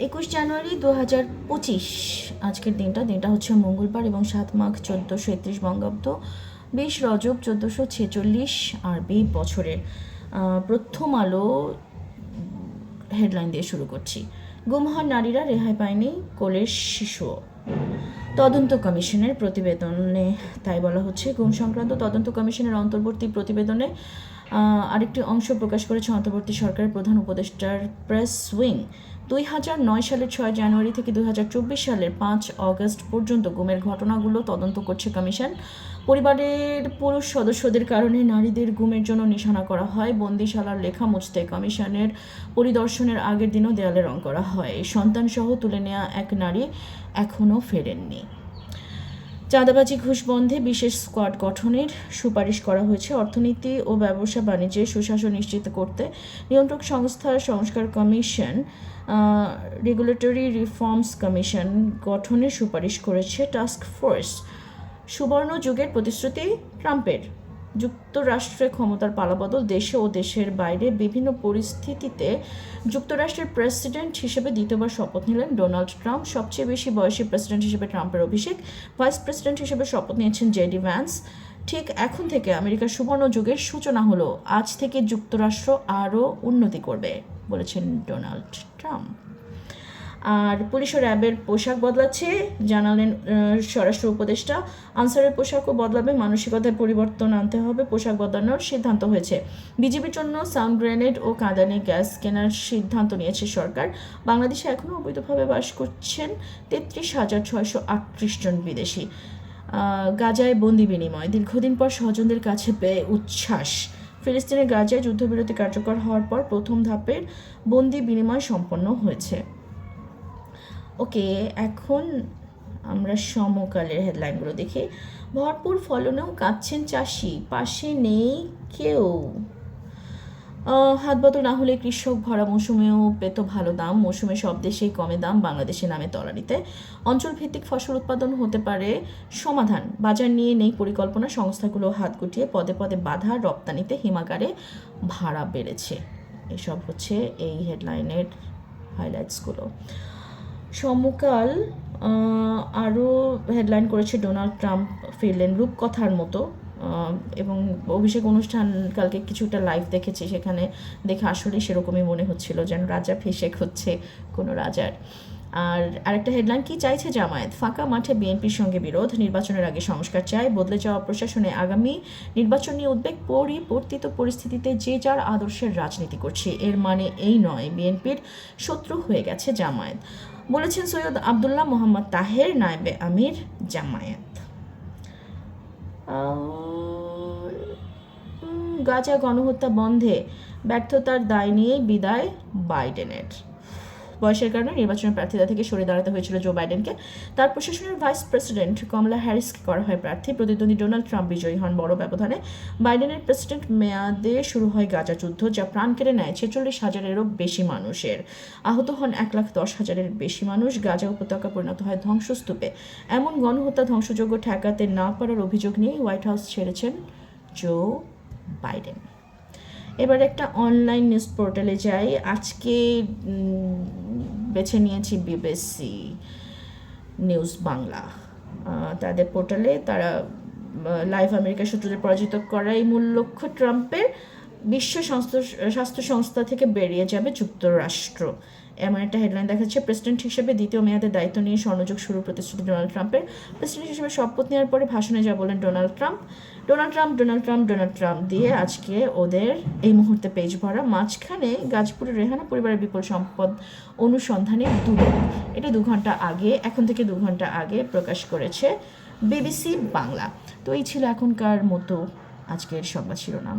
একুশ জানুয়ারি দু হাজার পঁচিশ। আজকের দিনটা দিনটা হচ্ছে মঙ্গলবার এবং সাত মাঘ চোদ্দোশো একত্রিশ বঙ্গাব্দ, বিশ রজব চোদ্দোশো ছেচল্লিশ আরবি বছরের প্রথম আলো হেডলাইন দিয়ে শুরু করছি। গুম নারীরা রেহাই পায়নি কোলের শিশুও। তদন্ত কমিশনের প্রতিবেদনে তাই বলা হচ্ছে গুম সংক্রান্ত তদন্ত কমিশনের অন্তর্বর্তী প্রতিবেদনে আরেকটি অংশ প্রকাশ করেছে অন্তর্বর্তী সরকারের প্রধান উপদেষ্টার প্রেস উইং। দুই হাজার নয় সালের ছয় জানুয়ারি থেকে দুই হাজার চব্বিশ সালের পাঁচ অগস্ট পর্যন্ত গুমের ঘটনাগুলো তদন্ত করছে কমিশন। পরিবারের পুরুষ সদস্যদের কারণে নারীদের গুমের জন্য নিশানা করা হয়। বন্দিশালার লেখা মুছতে কমিশনের পরিদর্শনের আগের দিনও দেয়ালে রং করা হয়। সন্তানসহ তুলে নেওয়া এক নারী এখনও ফেরেননি। চাঁদাবাজি ঘুষ বন্ধে বিশেষ স্কোয়াড গঠনের সুপারিশ করা হয়েছে অর্থনীতি ও ব্যবসা বাণিজ্যের সুশাসন নিশ্চিত করতে। নিয়ন্ত্রক সংস্থার সংস্কার কমিশন রেগুলেটরি রিফর্মস কমিশন গঠনের সুপারিশ করেছে টাস্ক ফোর্স। সুবর্ণ যুগের প্রতিশ্রুতি ট্রাম্পের। যুক্তরাষ্ট্রে ক্ষমতার পালাবদল দেশে ও দেশের বাইরে বিভিন্ন পরিস্থিতিতে যুক্তরাষ্ট্রের প্রেসিডেন্ট হিসেবে দ্বিতীয়বার শপথ নিলেন ডোনাল্ড ট্রাম্প। সবচেয়ে বেশি বয়সী প্রেসিডেন্ট হিসেবে ট্রাম্পের অভিষেক। ভাইস প্রেসিডেন্ট হিসেবে শপথ নিয়েছেন জেডি ভ্যান্স। ঠিক এখন থেকে আমেরিকার সুবর্ণ যুগের সূচনা হলো, আজ থেকে যুক্তরাষ্ট্র আরও উন্নতি করবে, বলেছেন ডোনাল্ড ট্রাম্প। আর পুলিশ ও র্যাবের পোশাক বদলাচ্ছে। জানালেন স্বরাষ্ট্র উপদেষ্টা। আনসারের পোশাকও বদলাবে। মানসিকতায় পরিবর্তন আনতে হবে। পোশাক বদলানোর সিদ্ধান্ত হয়েছে। বিজেপির জন্য সাউন্ড গ্রেনেড ও কাঁদানে গ্যাস কেনার সিদ্ধান্ত নিয়েছে সরকার। বাংলাদেশে এখনও অবৈধভাবে বাস করছেন তেত্রিশ হাজার ছয়শো আটত্রিশ জন বিদেশি। গাজায় বন্দি বিনিময়। দীর্ঘদিন পর স্বজনদের কাছে পেয়ে উচ্ছ্বাস। ফিলিস্তিনের গাজায় যুদ্ধবিরতি কার্যকর হওয়ার পর প্রথম ধাপের বন্দি বিনিময় সম্পন্ন হয়েছে। ওকে, এখন আমরা সমকালের হেডলাইনগুলো দেখি। ভরপুর ফলনেও কাঁদছেন চাষি, পাশে নেই কেউ। হাত বদল না হলে কৃষক ভরা মৌসুমেও পেত ভালো দাম। মৌসুমে সব দেশেই কমে দাম, বাংলাদেশে নামে তলানিতে। অঞ্চল ভিত্তিক ফসল উৎপাদন হতে পারে সমাধান। বাজার নিয়ে নেই পরিকল্পনা, সংস্থাগুলো হাত গুটিয়ে পদে পদে বাধা রপ্তানিতে হিমাগারে ভাড়া বেড়েছে। এসব হচ্ছে এই হেডলাইনের হাইলাইটসগুলো সমকাল আরও হেডলাইন করেছে ডোনাল্ড ট্রাম্প ফিরলেন রূপকথার মতো। এবং অভিষেক অনুষ্ঠান কালকে কিছুটা লাইভ দেখেছি, সেখানে দেখে আসলে সেরকমই মনে হচ্ছিল যেন রাজা ফিশেক হচ্ছে কোনো রাজার। আর আরেকটা হেডলাইন কি চাইছে জামায়াত? ফাঁকা মাঠে বিএনপির সঙ্গে বিরোধ, নির্বাচনের আগে সংস্কার চায় বদলে যাওয়া প্রশাসনে আগামী নির্বাচন নিয়ে উদ্বেগ, পরিবর্তিত পরিস্থিতিতে যে যার আদর্শের রাজনীতি করছে, এর মানে এই নয়, বিএনপির শত্রু হয়ে গেছে জামায়াত। বলেছেন সৈয়দ আবদুল্লাহ মোহাম্মদ তাহের নায়েবে আমির জামায়াত। গাজা গণহত্যা বন্ধে ব্যর্থতার দায় নিয়ে বিদায় বাইডেনের। বয়সের কারণে নির্বাচনের প্রার্থিতা থেকে সরে দাঁড়াতে হয়েছিল জো বাইডেনকে। তার প্রশাসনের ভাইস প্রেসিডেন্ট কমলা হ্যারিসকে করা হয় প্রার্থী। প্রতিদ্বন্দ্বী ডোনাল্ড ট্রাম্প বিজয়ী হন বড় ব্যবধানে। বাইডেনের প্রেসিডেন্ট মেয়াদে শুরু হয় গাজা যুদ্ধ, যা প্রাণ কেড়ে নেয় ছেচল্লিশ হাজারেরও বেশি মানুষের। আহত হন এক লাখ দশ হাজারের বেশি মানুষ। গাজা উপত্যকা পরিণত হয় ধ্বংসস্তূপে। এমন গণহত্যা ধ্বংসযোগ্য ঠেকাতে না পারার অভিযোগ নিয়ে হোয়াইট হাউস ছেড়েছেন জো বাইডেন। এবার একটা অনলাইন নিউজ পোর্টালে যাই। আজকে বেছে নিয়েছি বিবিসি নিউজ বাংলা তাদের পোর্টালে তারা লাইভ আমেরিকা সূত্রদের পরাজিত করাই মূল লক্ষ্য ট্রাম্পের বিশ্ব স্বাস্থ্য স্বাস্থ্য সংস্থা থেকে বেরিয়ে যাবে যুক্তরাষ্ট্র। এমন একটা হেডলাইন দেখাচ্ছে প্রেসিডেন্ট হিসেবে দ্বিতীয় মেয়াদের দায়িত্ব নিয়ে স্বর্ণযোগ শুরু প্রতিশ্রুতি ডোনাল্ড ট্রাম্পের। প্রেসিডেন্ট হিসেবে শপথ নেওয়ার পরে ভাষণে যা বলেন Donald Trump Donald Trump Donald Trump Donald Trump দিয়ে আজকে ওদের এই মুহূর্তে পেজ ভরা। মাঝখানে গাজপুরের রেহানা পরিবারের বিপুল সম্পদ অনুসন্ধানে দুদক এটা দু ঘণ্টা আগে, এখন থেকে দু ঘণ্টা আগে প্রকাশ করেছে বিবিসি বাংলা। তো এই ছিল এখনকার মতো আজকের সংবাদ শিরোনাম।